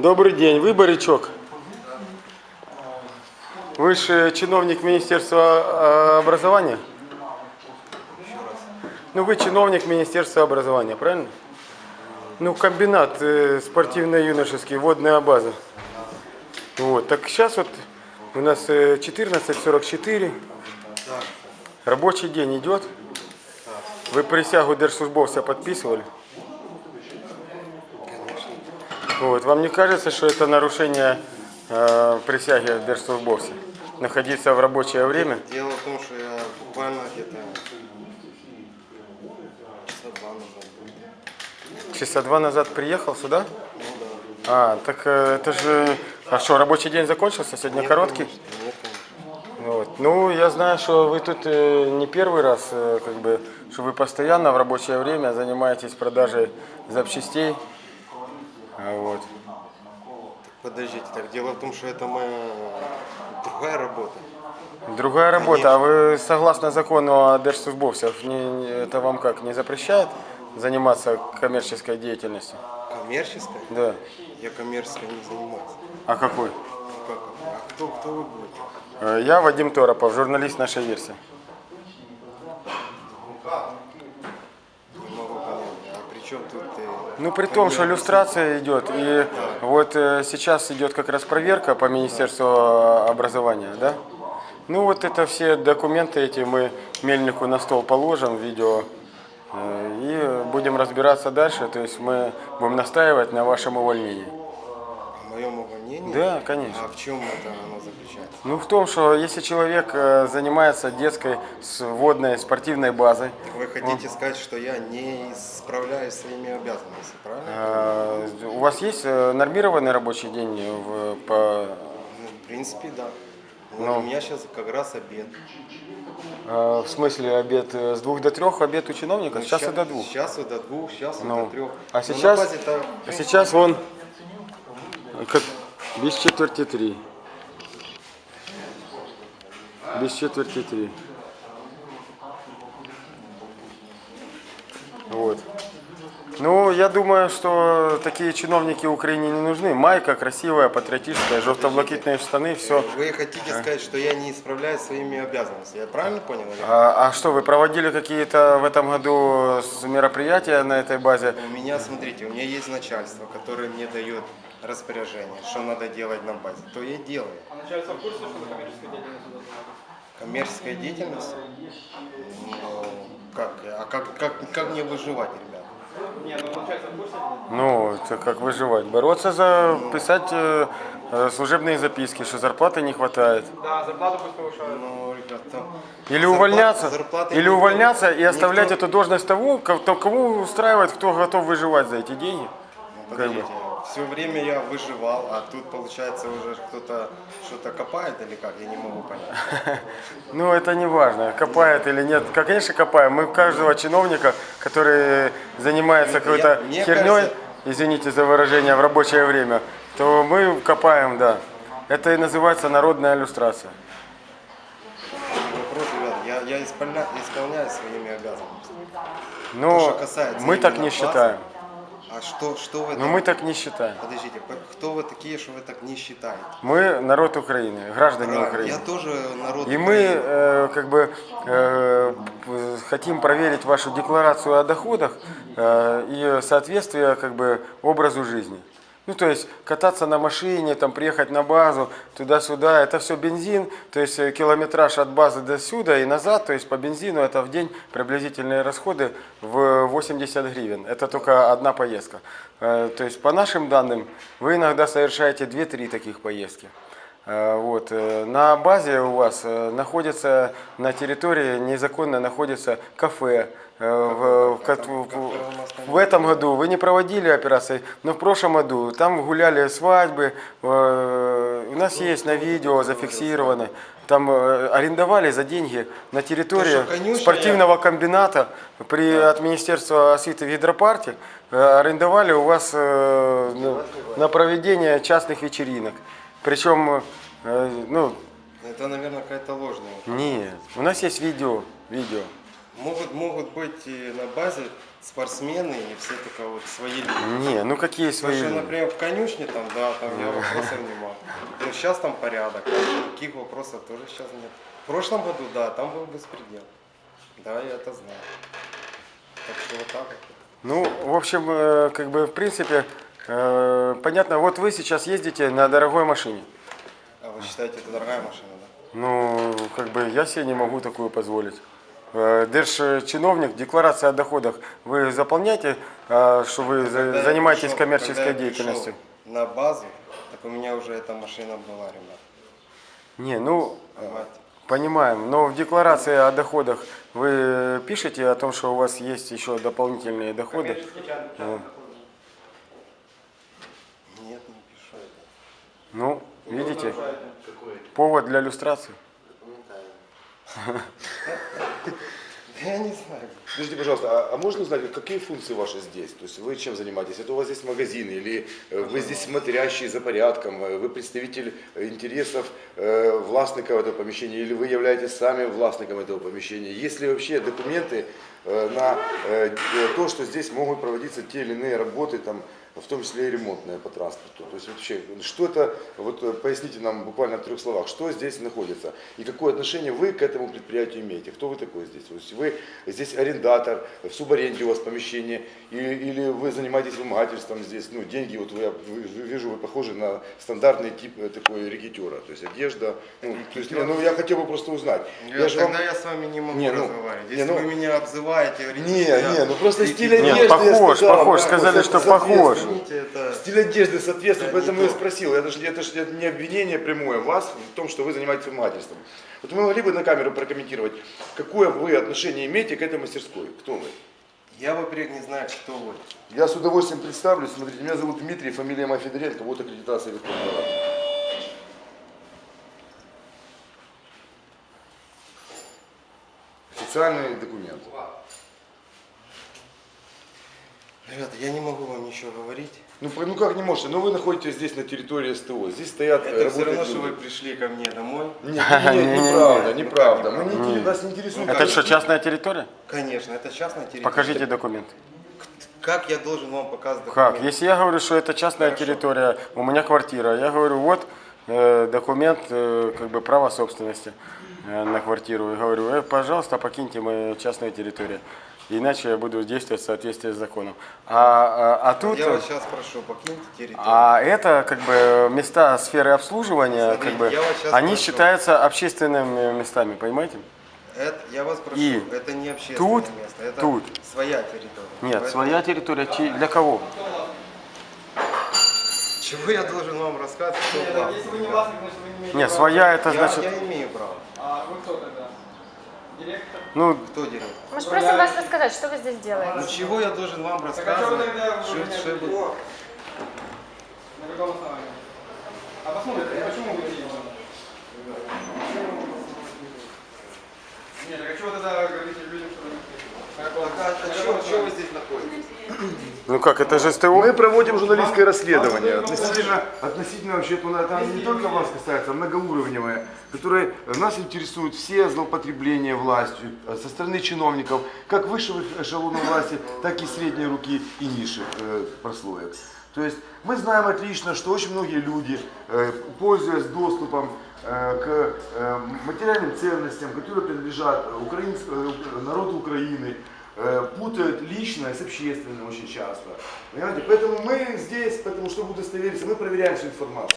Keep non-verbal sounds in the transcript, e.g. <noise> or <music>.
Добрый день, вы Борячок? Вы же чиновник Министерства э, образования? Ну, вы чиновник Министерства образования, правильно? Ну, комбинат э, спортивно-юношеский, водная база. Вот, так сейчас вот у нас э, 14.44, рабочий день идет. Вы присягу держслужбовца подписывали? Вот. Вам не кажется, что это нарушение э, присяги держслужбовца? Находиться в рабочее время? Дело в том, что я буквально где-то часа два назад. Часа два назад приехал сюда? А, так э, это же... А что, рабочий день закончился? Сегодня короткий? Нет, конечно. Вот. Ну, я знаю, что вы тут э, не первый раз, э, как бы, что вы постоянно в рабочее время занимаетесь продажей запчастей. Подождите, так дело в том, что это моя другая работа. Другая работа, а вы согласно закону о держслужбовцах, не, это вам как, не запрещает заниматься коммерческой деятельностью? Коммерческая? Да. Я коммерческой не занимаюсь. А какой? Как? А кто, кто вы будете? Э, Я Вадим Торопов, журналист нашей версии. Не могу понять. А при чем тут... э, Ну, при том, что иллюстрация идет, и вот э, сейчас идет как раз проверка по Министерству э, образования, да? Ну, вот это все документы эти мы Мельнику на стол положим, видео, э, и будем разбираться дальше, то есть мы будем настаивать на вашем увольнении. Увольнении? Да, конечно. А в чем это оно заключается? Ну, в том, что если человек э, занимается детской с водной спортивной базой, Вы хотите сказать, что я не справляюсь своими обязанностями, правильно? э, у вас есть э, нормированный рабочий день в, по в принципе, да. Вот Ну. У меня сейчас как раз обед. Э, В смысле обед с двух до трех, обед у чиновника? Ну, Сейчас и ща- до двух. Сейчас и до двух, сейчас и Ну, до трех. а Но сейчас- А сейчас вон как без четверти три. Без четверти три. Вот. Ну, я думаю, что такие чиновники Украине не нужны. Майка красивая, патриотическая, желто-блакитные штаны, все. Вы хотите сказать, что я не справляюсь своими обязанностями. Я правильно понял? А, а что, вы проводили какие-то в этом году мероприятия на этой базе? У меня, смотрите, у меня есть начальство, которое мне дает распоряжение, что надо делать на базе. То я и делаю. А начальство в курсе, что коммерческая деятельность? Коммерческая деятельность? Ну, как, а как, как, как мне выживать, ребят? Не, ну начальство в курсе? Ну, это как выживать? Бороться за писать э, э, служебные записки, что зарплаты не хватает. Да, зарплату пусть повышают. Ну, ребят, там... Или зарплаты- увольняться, зарплаты или увольняться и оставлять никто- эту должность того, ко- то- кого устраивает, кто готов выживать за эти деньги. Ну, Как бы. Все время я выживал, а тут, получается, уже кто-то что-то копает или как? Я не могу понять. <laughs> Ну, это не важно, копает или нет. Как, Конечно, копаем. Мы каждого чиновника, который занимается какой-то херней, извините за выражение, в рабочее время, то мы копаем, да. Это и называется народная иллюстрация. Вопрос, ребят, я, я исполня- исполняю своими обязанностями. Касается мы так не считаем. А что, что вы Но так- мы так не считаем. Подождите, кто вы такие, что вы так не считаете? Мы народ Украины, граждане Правильно, Украины. Я тоже народ И мы Украины. э, как бы э, хотим проверить вашу декларацию о доходах э, и соответствие как бы образу жизни. Ну, то есть кататься на машине, там, приехать на базу, туда-сюда, это все бензин, то есть э, километраж от базы до сюда и назад, то есть по бензину это в день приблизительные расходы в 80 гривен. Это только одна поездка. Э, То есть по нашим данным вы иногда совершаете 2-3 таких поездки. Э, Вот. э, На базе у вас э, находится, на территории незаконно находится кафе. В, в в- в этом году вы не проводили операции, но в прошлом году там гуляли свадьбы. У нас есть на видео зафиксировано. Там арендовали за деньги на территории спортивного комбината при, от Министерства освиты в гидропарке э, арендовали у вас на проведение частных вечеринок. Причем, э, ну, Это, наверное, какая-то ложная. нет, у нас есть видео, видео. Могут, могут быть и на базе спортсмены и все только вот свои люди. Не, ну какие Потому свои... что, люди? например, в конюшне там, да, там я вопросов не мал. Ну, сейчас там порядок, никаких вопросов тоже сейчас нет. В прошлом году, да, там был беспредел. Да, я это знаю. Так что вот так вот. Ну, в общем, э, как бы, в принципе, понятно, вот вы сейчас ездите на дорогой машине. А вы считаете, это дорогая машина, да? Ну, как бы, я себе не могу такую позволить. Э, Держ-чиновник, декларация о доходах, вы заполняете, э, что вы Когда занимаетесь пришел- коммерческой когда я пришел деятельностью? На базу, так у меня уже эта машина была, ребят. Не, ну, Понимаете? понимаем, но в декларации о доходах вы пишете о том, что у вас есть еще дополнительные доходы? Коммерческий чан- Ну. частный Нет, не пишу. Ну, видите, нарушаете. Повод для иллюстрации. <laughs> Я не знаю. Скажите, пожалуйста, а, а можно узнать, какие функции ваши здесь? То есть вы чем занимаетесь? Это у вас здесь магазин или э, вы здесь смотрящий за порядком, э, вы представитель э, интересов э, властника этого помещения или вы являетесь сами властником этого помещения? Есть ли вообще документы э, на э, то, что здесь могут проводиться те или иные работы, там, в том числе и ремонтные по транспорту? То есть вообще, что это, вот поясните нам буквально в трех словах, что здесь находится и какое отношение вы к этому предприятию имеете? Кто вы такой здесь? То есть вы здесь арендатор, в субаренде у вас помещение, и- или вы занимаетесь вымогательством здесь, ну, деньги, вот вы- вижу, вы похожи на стандартный тип э, такой рекетера, то есть одежда, ну, то есть, не, ну, я хотел бы просто узнать. Я, же вам- тогда я с вами не могу Не, ну, разговаривать. не, Если ну- вы меня обзываете, говорите, Не, я не, ну просто стиль одежды Нет, похож, я сказал, похож, да, сказали, что похож. Это... Стиль одежды соответствует, Да, поэтому не я спросил. Это же, это же это не обвинение прямое вас в том, что вы занимаетесь вымогательством. Вот вы могли бы на камеру прокомментировать, какое вы отношение имеете к этой мастерской? Кто вы? Я, во-первых, не знаю, кто вы. Я с удовольствием представлюсь. Смотрите, меня зовут Дмитрий, фамилия моя Федоренко, вот аккредитация Верховного Рада. Официальный документ. Ребята, я не могу вам ничего говорить. Ну, ну как не можете? Ну вы находитесь здесь на территории СТО. Здесь стоят Это все равно, люди. что вы пришли ко мне домой. Нет, нет, неправда, Ну, неправда. как Мы не, нас не интересует. Это что, частная территория? Конечно, это частная территория. Покажите документ. Как я должен вам показать Как? документы? Если я говорю, что это частная Хорошо. территория, у меня квартира, я говорю, вот э, документ, э, как бы право собственности э, на квартиру. И говорю, э, пожалуйста, покиньте мою частную территорию. Иначе я буду действовать в соответствии с законом. А, а, а тут... Я вас сейчас прошу, покиньте территорию. А это как бы места сферы обслуживания, Смотрите, как бы, вас они прошу. считаются общественными местами, понимаете? Это, я вас прошу, И это не общественное тут, место, это тут. своя территория. Нет, Поэтому своя территория чьи- для кого? Чего я должен вам рассказывать? Нет? Если вы не властник, значит вы не имеете Нет, права. своя это я, значит, я имею право. А вы кто тогда? Директор? ну, Кто директор? Мы же просим вас рассказать, что вы здесь делаете. Ну чего я должен вам Так а что вы рассказывать? тогда вы Что- что я буду- На каком основании? А посмотрите, почему вы здесь? Нет, так а чего тогда говорите людям, что вы Так, чё- чё вы здесь находитесь? ну как, это же СТО? Мы проводим журналистское расследование относительно, относительно вообще ну, это не только вас касается, а многоуровневое, которое нас интересует все злоупотребления властью э, со стороны чиновников, как высшего эшелона власти, так и средней руки и низших э, прослоек. То есть мы знаем отлично, что очень многие люди, э, пользуясь доступом э, к э, материальным ценностям, которые принадлежат украинск- народу Украины, путают личное с общественным очень часто. Понимаете? Поэтому мы здесь, потому чтобы удостовериться, мы проверяем всю информацию.